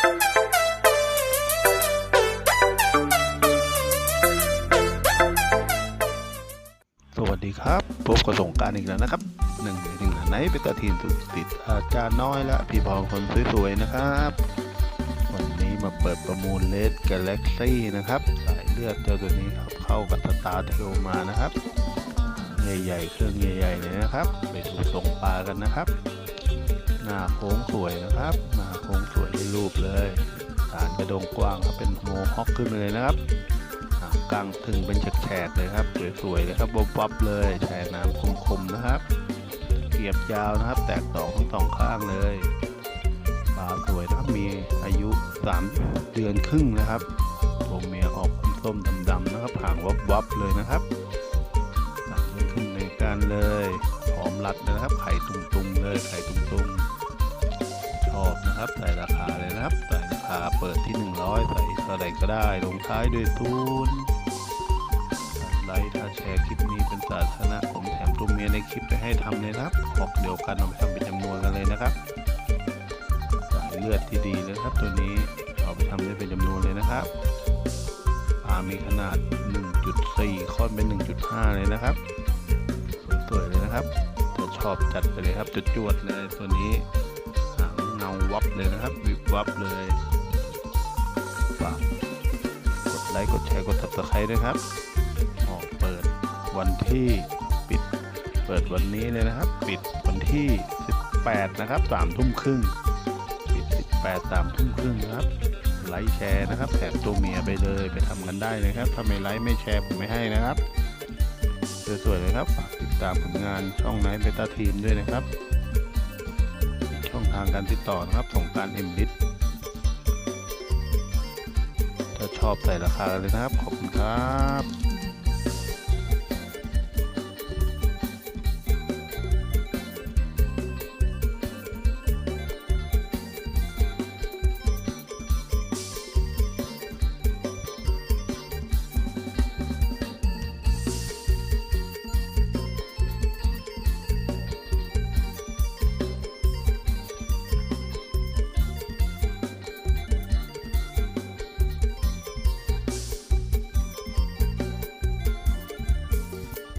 สวัสดีครับพบกับสงการอีกแล้วนะครับหนึ่งหนึ่งไหนเป็นตาทีมตุกติดอาจารย์น้อยและพี่พองคนสวยๆนะครับ วันนี้มาเปิดประมูลเลสกาแล็กซี่นะครับสายเลือดเจ้าตัวนี้ครับเข้ากับสตาร์เทลมานะครับ ใหญ่ๆเครื่องใหญ่ๆเลยนะครับ ไปดูทรงปลากันนะครับ หน้าโค้งสวยนะครับ หน้าโค้งสวยในรูปเลยฐานกระดงกว้างครับเป็นโมฮอคขึ้นเลยนะครับกลางถึงเป็นแฉกเลยครับสวยๆเลยครับบ๊อบๆเลยแช่น้ำคมๆนะครับ เกียบยาวนะครับ แตกต่อทั้งสองข้างเลยปลาสวยนะครับมีอายุ 3 เดือนครึ่งนะครับตัวเมียออกส้มๆดำๆนะครับหางวับๆเลยนะครับสามเดือนครึ่งในการเลย รัดเลยนะครับ ไข่ตุงๆเลยไข่ตุงๆ ชอบนะครับใส่ราคาเลยนะครับใส่ราคาเปิดที่ 100 ใส่เท่าไหร่ก็ได้ลงท้ายด้วยศูนไลค์ถ้าแชร์คลิปนี้เป็นสาธารณะผมแถมตัวเมียในคลิปไปให้ทำเลยนะครับออกเดียวกันเอาไปทำเป็นจำนวนกันเลยนะครับสายเลือดที่ดีเลยครับตัวนี้เอาไปทำได้เป็นจำนวนเลยนะครับปลามีขนาด 1.4ค่อนเป็น 1.5 เลยนะครับสวยๆเลยนะครับ ชอบจัดไปเลยครับจุดจวดๆเลยตัวนี้หางเงาวับเลยนะครับ วิบวับเลยฝากกดไลค์กดแชร์กด subscribe ด้วยครับออกเปิดวันที่ปิด เปิดวันนี้เลยนะครับ ปิดวันที่ 18 นะครับ3ทุ่มครึ่งปิด 18 3ทุ่มครึ่งครับไลค์แชร์นะครับแถมตัวเมียไปเลยไปทำกันได้เลยครับถ้าไม่ไลค์ไม่แชร์ผมไม่ให้นะครับ สวยๆเลยครับฝากติดตามผลงานช่องไนท์เบต้าทีมด้วยนะครับ ช่องทางการติดต่อนะครับส่งการเอ็มบิทถ้าชอบใส่ราคาเลยนะครับ ขอบคุณครับ